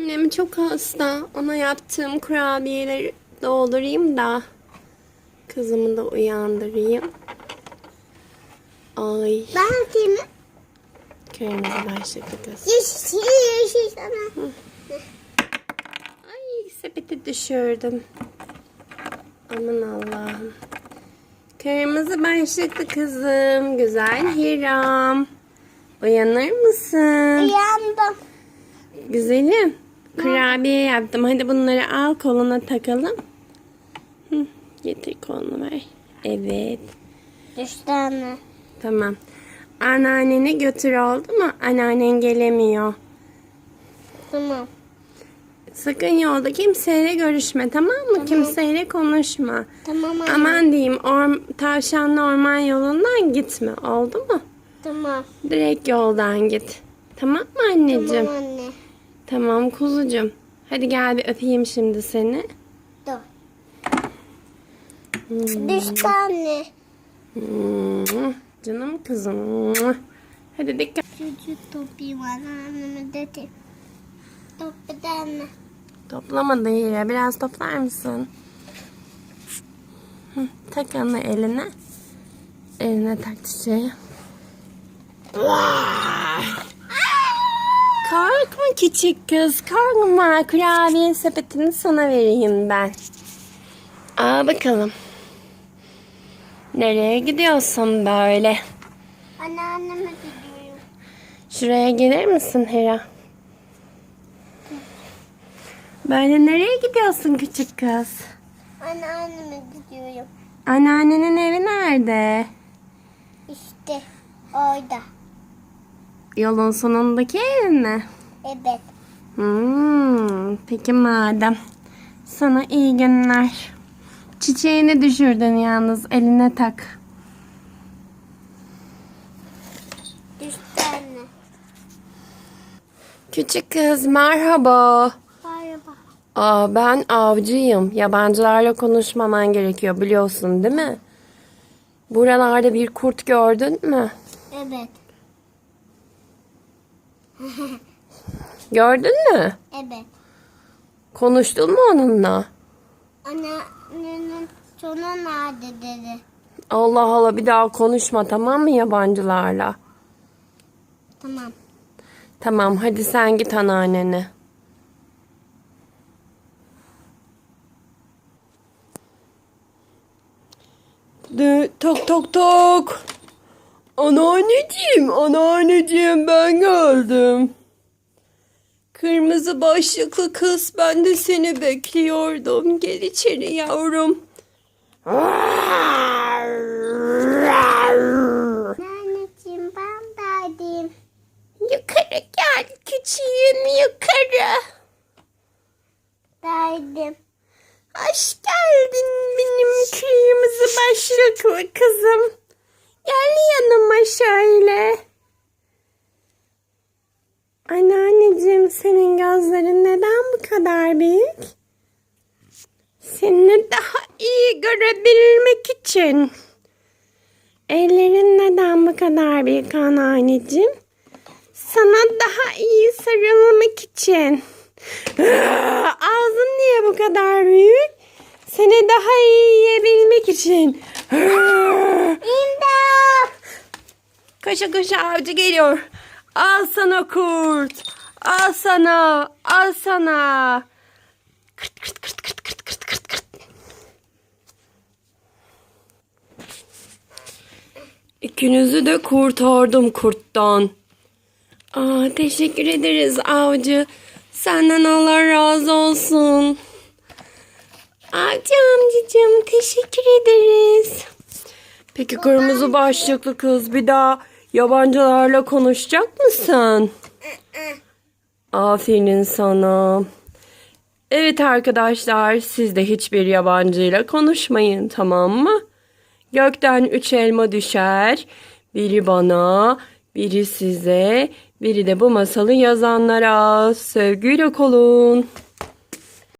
Annem çok hasta. Ona yaptığım kurabiyeleri doldurayım da kızımı da uyandırayım. Ay Ben atayım başlıklı kız. Yeşil, yeşil sana. Ay sepeti düşürdüm. Aman Allah'ım. Kırmızı başlıklı kızım. Güzel Hiram. Uyanır mısın? Uyandım. Güzelim. Kurabiye yaptım. Hadi bunları al koluna takalım. Hı, getir kolunu ver. Evet. Düştü anne. Tamam. Anneanneni götür oldu mu? Anneannen gelemiyor. Tamam. Sakın yolda kimseyle görüşme tamam mı? Kimseyle konuşma. Tamam anne. Aman diyeyim or tavşanlı orman yolundan gitme oldu mu? Tamam. Direkt yoldan git. Tamam mı anneciğim? Tamam anne. Tamam kuzucuğum. Hadi gel bir öpeyim şimdi seni. Dur. Düştü anne. Hmm, Canım kızım. Hadi dikkat. Çocuk toplayayım anneanneme dedi. Topladı anne. Toplamadı yine. Biraz toplar mısın? Hı, tak onu eline. Eline tak çiçeği. Korkma küçük kız. Korkma. Kurabiye sepetini sana vereyim ben. Al bakalım. Nereye gidiyorsun böyle? Anneanneme gidiyorum. Şuraya gelir misin Hera? Böyle nereye gidiyorsun küçük kız? Anneanneme gidiyorum. Anneannenin evi nerede? İşte orada. Yolun sonundaki ev mi? Evet. Hmm, peki madem. Sana iyi günler. Çiçeğini düşürdün yalnız eline tak. Düştü anne. Küçük kız merhaba. Merhaba. Aa, ben avcıyım. Yabancılarla konuşmaman gerekiyor biliyorsun değil mi? Buralarda bir kurt gördün mü? Evet. Gördün mü? Evet. Konuştun mu onunla? Anneannenin sonu nerede dedi. Allah Allah bir daha konuşma tamam mı yabancılarla? Tamam. Tamam hadi sen git anneannene. Tok tok tok. Anneanneciğim, anneanneciğim ben geldim. Kırmızı başlıklı kız ben de seni bekliyordum. Gel içeri yavrum. Anneciğim ben derdim. Yukarı gel küçüğüm yukarı. Derdim. Hoş geldin benim kırmızı başlıklı kızım. Gel yanıma şöyle. Anneanneciğim senin gözlerin neden bu kadar büyük? Seni daha iyi görebilmek için. Ellerin neden bu kadar büyük anneanneciğim? Sana daha iyi sarılmak için. Ağzın niye bu kadar büyük? Seni daha iyi yiyebilmek için. İmdat! Koşa koşa avcı geliyor. Al sana kurt. Al sana. Al sana. Kırt kırt kırt kırt kırt kırt kırt kırt. İkinizi de kurtardım kurttan. Aa, teşekkür ederiz avcı. Senden Allah razı olsun. Avcı amcacığım teşekkür ederiz. Peki kırmızı başlıklı kız bir daha yabancılarla konuşacak mısın? Aferin sana. Evet arkadaşlar siz de hiçbir yabancıyla konuşmayın tamam mı? Gökten üç elma düşer. Biri bana, biri size, biri de bu masalı yazanlara. Sevgiyle kalın.